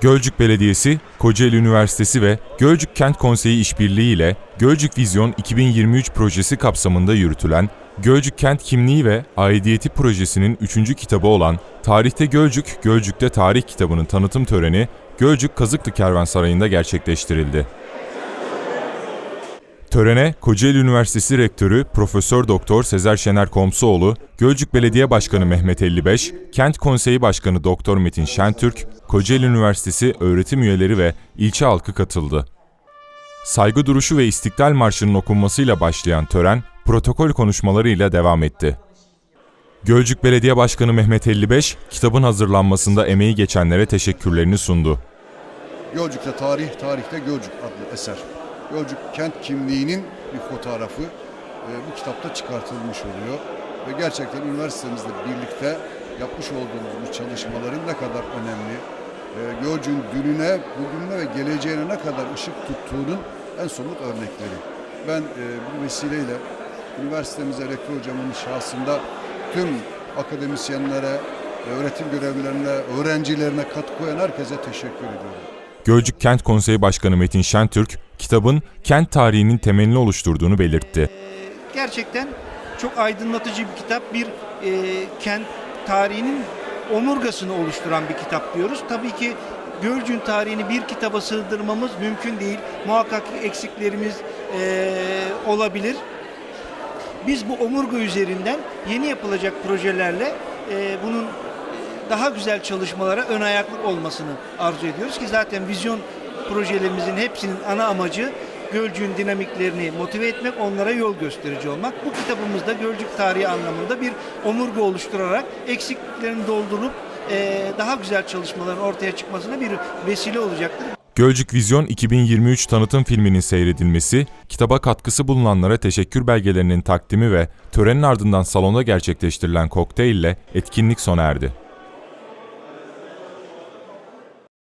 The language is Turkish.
Gölcük Belediyesi, Kocaeli Üniversitesi ve Gölcük Kent Konseyi işbirliği ile Gölcük Vizyon 2023 projesi kapsamında yürütülen Gölcük Kent Kimliği ve Aidiyeti projesinin 3. kitabı olan Tarihte Gölcük, Gölcük'te Tarih kitabının tanıtım töreni Gölcük Kazıklı Kervansarayı'nda gerçekleştirildi. Törene Kocaeli Üniversitesi Rektörü Profesör Doktor Sezer Şener Komsuoğlu, Gölcük Belediye Başkanı Mehmet 55, Kent Konseyi Başkanı Doktor Metin Şentürk, Kocaeli Üniversitesi öğretim üyeleri ve ilçe halkı katıldı. Saygı duruşu ve İstiklal Marşı'nın okunmasıyla başlayan tören, protokol konuşmalarıyla devam etti. Gölcük Belediye Başkanı Mehmet 55, kitabın hazırlanmasında emeği geçenlere teşekkürlerini sundu. Gölcük'te Tarih, Tarihte Gölcük adlı eser. Gölcük kent kimliğinin bir fotoğrafı e, bu kitapta çıkartılmış oluyor. Ve gerçekten üniversitemizle birlikte yapmış olduğumuz bu çalışmaların ne kadar önemli, e, Gölcük'ün dününe, bugününe ve geleceğine ne kadar ışık tuttuğunun en somut örnekleri. Ben e, bu vesileyle üniversitemize rektör hocamın şahsında tüm akademisyenlere, öğretim görevlilerine, öğrencilerine katkı koyan herkese teşekkür ediyorum. Gölcük Kent Konseyi Başkanı Metin Şentürk, kitabın kent tarihinin temelini oluşturduğunu belirtti. gerçekten çok aydınlatıcı bir kitap. Bir e, kent tarihinin omurgasını oluşturan bir kitap diyoruz. Tabii ki Gölcük'ün tarihini bir kitaba sığdırmamız mümkün değil. Muhakkak eksiklerimiz e, olabilir. Biz bu omurga üzerinden yeni yapılacak projelerle e, bunun daha güzel çalışmalara ön ayaklık olmasını arzu ediyoruz ki zaten vizyon projelerimizin hepsinin ana amacı Gölcük'ün dinamiklerini motive etmek, onlara yol gösterici olmak. Bu kitabımızda Gölcük tarihi anlamında bir omurga oluşturarak eksikliklerini doldurup eee, daha güzel çalışmaların ortaya çıkmasına bir vesile olacaktır. Gölcük Vizyon 2023 tanıtım filminin seyredilmesi, kitaba katkısı bulunanlara teşekkür belgelerinin takdimi ve törenin ardından salonda gerçekleştirilen kokteylle etkinlik sona erdi.